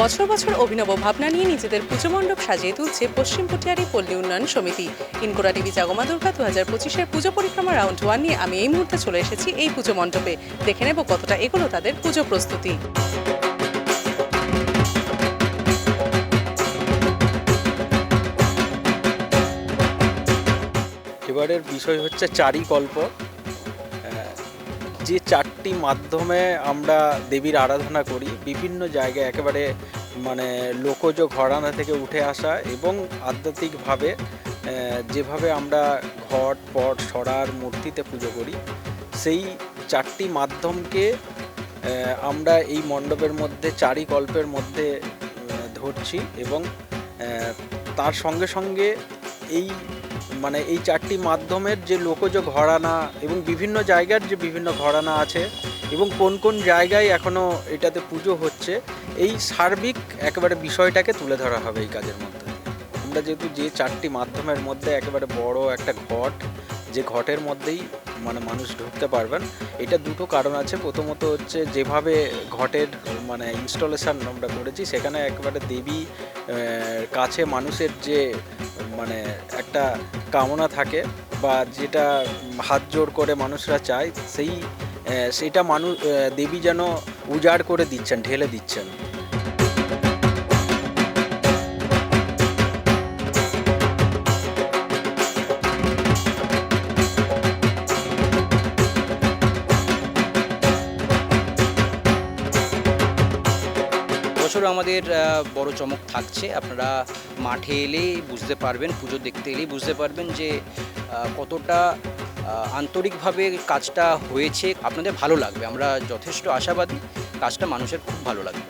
বছর বছর অভিনব ভাবনা নিয়ে নিজেদের পুজো মণ্ডপ সাজিয়ে তুলছে পশ্চিম পটিয়ারি পল্লী উন্নয়ন সমিতি। ইনকোরা টিভি জাগমা দুর্গা দু হাজার পঁচিশের পুজো পরিক্রমা রাউন্ড ওয়ান নিয়ে আমি এই মুহূর্তে চলে এসেছি এই পুজো মণ্ডপে। দেখে নেব কতটা এগোলো তাদের পুজো প্রস্তুতি। এবারের বিষয় হচ্ছে চারিকল্প। আহ, যে চারটি মাধ্যমে আমরা দেবীর আরাধনা করি, বিভিন্ন জায়গায় একেবারে মানে লোকজ ঘরানা থেকে উঠে আসা এবং আধ্যাত্মিকভাবে যেভাবে আমরা ঘট, পট, সরার মূর্তিতে পুজো করি, সেই চারটি মাধ্যমকে আমরা এই মণ্ডপের মধ্যে, চারিকল্পের মধ্যে ধরছি এবং তার সঙ্গে সঙ্গে এই মানে এই চারটি মাধ্যমের যে লোকজ ঘরানা এবং বিভিন্ন জায়গার যে বিভিন্ন ঘরানা আছে এবং কোন কোন জায়গায় এখনও এটাতে পুজো হচ্ছে, এই সার্বিক একেবারে বিষয়টাকে তুলে ধরা হবে এই কাজের মধ্যে। আমরা যেহেতু যে চারটি মাধ্যমের মধ্যে একেবারে বড় একটা ঘট, যে ঘটের মধ্যেই মানে মানুষ ঢুকতে পারবেন, এটা দুটো কারণ আছে। প্রথমত হচ্ছে যেভাবে ঘটের মানে ইনস্টলেশন আমরা করেছি, সেখানে একেবারে দেবী কাছে মানুষের যে মানে একটা কামনা থাকে বা যেটা হাত জোর করে মানুষরা চায়, সেই সেটা মানুষ দেবী যেন উজাড় করে দিচ্ছেন, ঢেলে দিচ্ছেন। বছর আমাদের বড় চমক থাকছে। আপনারা মাঠে এলেই বুঝতে পারবেন, পুজো দেখতে এলেই বুঝতে পারবেন যে কতটা আন্তরিকভাবে কাজটা হয়েছে। আপনাদের ভালো লাগবে, আমরা যথেষ্ট আশাবাদী। কাজটা মানুষের খুব ভালো লাগবে।